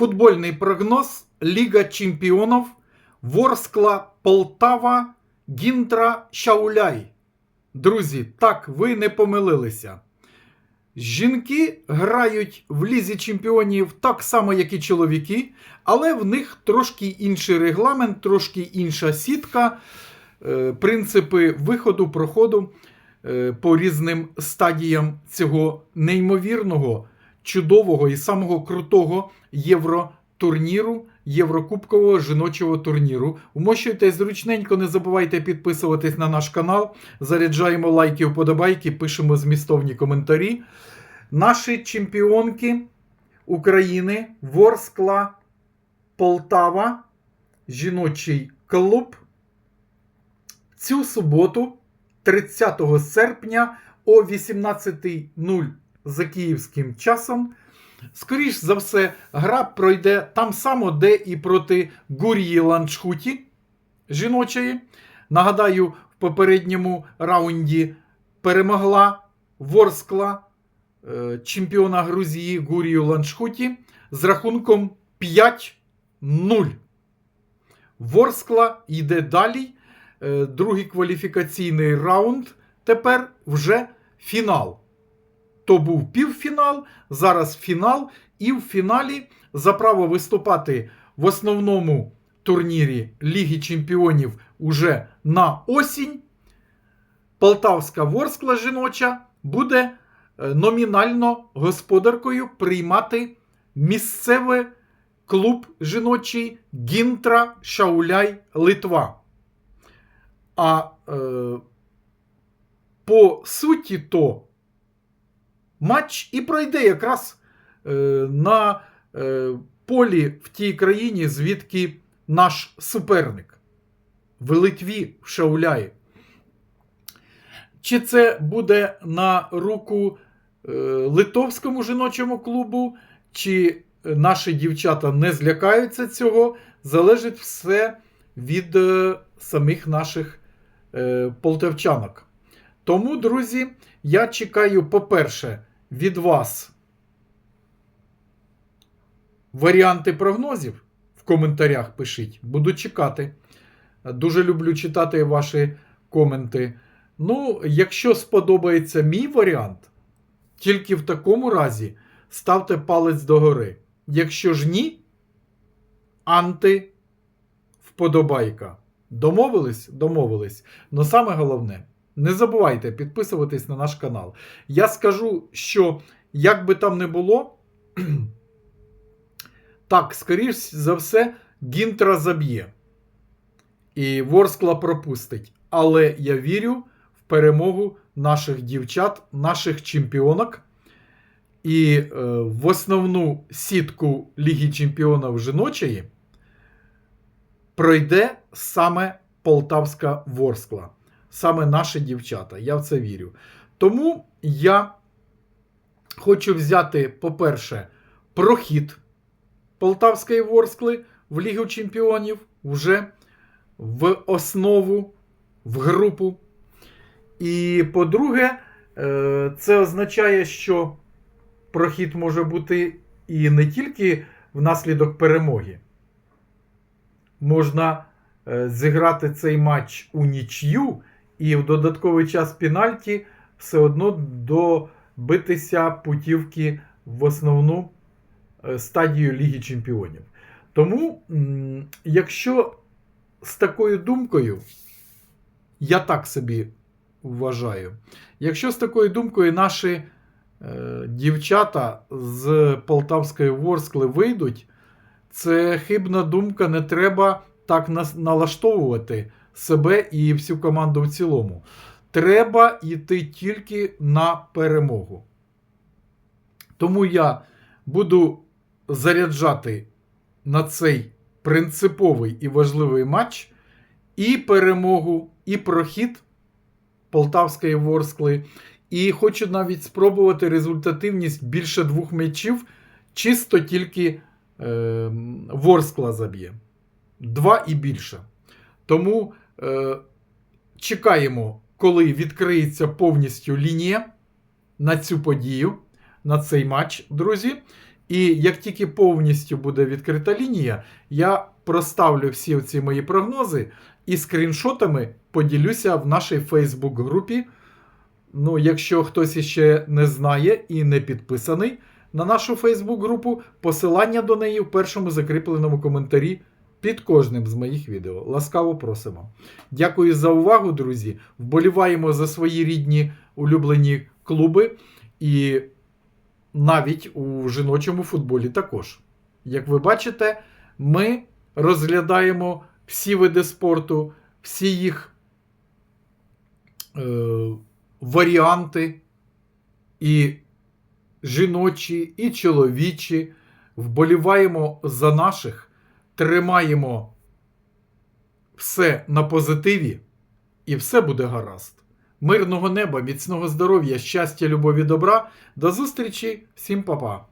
Футбольний прогноз Ліга Чемпіонів Ворскла Полтава Гінтра Шауляй. Друзі, так, ви не помилилися. Жінки грають в Лізі Чемпіонів так само, як і чоловіки, але в них трошки інший регламент, трошки інша сітка, е, принципи виходу, проходу е, по різним стадіям цього неймовірного, чудового і самого крутого євротурніру, єврокубкового жіночого турніру. Умощуйте зручненько, не забувайте підписуватись на наш канал. Заряджаємо лайки, вподобайки, пишемо змістовні коментарі. Наші чемпіонки України Ворскла Полтава, жіночий клуб. Цю суботу, 30 серпня о 18.00 за київським часом. Скоріш за все, гра пройде там само, де і проти Гурії Ланчхуті жіночої. Нагадаю, в попередньому раунді перемогла Ворскла е, чемпіона Грузії Гурію Ланчхуті з рахунком 5-0. Ворскла йде далі. Е, Другий кваліфікаційний раунд. Тепер вже фінал. То був півфінал, зараз фінал, і в фіналі за право виступати в основному турнірі Ліги Чемпіонів уже на осінь. Полтавська Ворскла жіноча буде е, номінально господаркою приймати місцевий клуб жіночий Гінтра Шауляй Литва. А е, по суті, то матч і пройде якраз е, на е, полі в тій країні, звідки наш суперник в Литві в Шауляї. Чи це буде на руку е, литовському жіночому клубу, чи наші дівчата не злякаються цього, залежить все від е, самих наших е, полтавчанок. Тому, друзі, я чекаю, по-перше, вас варіанти прогнозів в коментарях пишіть. Буду чекати. Дуже люблю читати ваші коменти. Ну, якщо сподобається мій варіант, тільки в такому разі ставте палець догори. Якщо ж ні, анти вподобайка. Домовились? Домовились. Но саме головне, не забувайте підписуватись на наш канал. Я скажу, що як би там не було, так, скоріш за все, Гінтра заб'є. І Ворскла пропустить. Але я вірю в перемогу наших дівчат, наших чемпіонок. І е, в основну сітку Ліги Чемпіонів жіночої пройде саме Полтавська Ворскла. Саме наші дівчата. Я в це вірю. Тому я хочу взяти, по-перше, прохід Полтавської Ворскли в Лігу Чемпіонів вже в основу, в групу. І по-друге, е, це означає, що прохід може бути і не тільки внаслідок перемоги. Можна е, зіграти цей матч у нічю і в додатковий час пенальті все одно добитися путівки в основну е, стадію Ліги Чемпіонів. Тому, якщо з такою думкою, я так собі вважаю, якщо з такою думкою наші е, дівчата з Полтавської Ворскли вийдуть, це хибна думка, не треба так налаштовувати себе і всю команду в цілому. Треба йти тільки на перемогу. Тому я буду заряджати на цей принциповий і важливий матч і перемогу, і прохід Полтавської Ворскли. І хочу навіть спробувати результативність більше двох м'ячів, чисто тільки е, Ворскла заб'є. Два і більше. Тому е, чекаємо, коли відкриється повністю лінія на цю подію, на цей матч, друзі. І як тільки повністю буде відкрита лінія, я проставлю всі ці мої прогнози і скріншотами поділюся в нашій Фейсбук-групі. Ну, якщо хтось іще не знає і не підписаний на нашу Фейсбук-групу, посилання до неї в першому закріпленому коментарі під кожним з моїх відео. Ласкаво просимо. Дякую за увагу, друзі. Вболіваємо за свої рідні улюблені клуби і навіть у жіночому футболі також. Як ви бачите, ми розглядаємо всі види спорту, всі їх е, варіанти, і жіночі, і чоловічі. Вболіваємо за наших, тримаємо все на позитиві, і все буде гаразд. Мирного неба, міцного здоров'я, щастя, любові, добра. До зустрічі, всім па-па!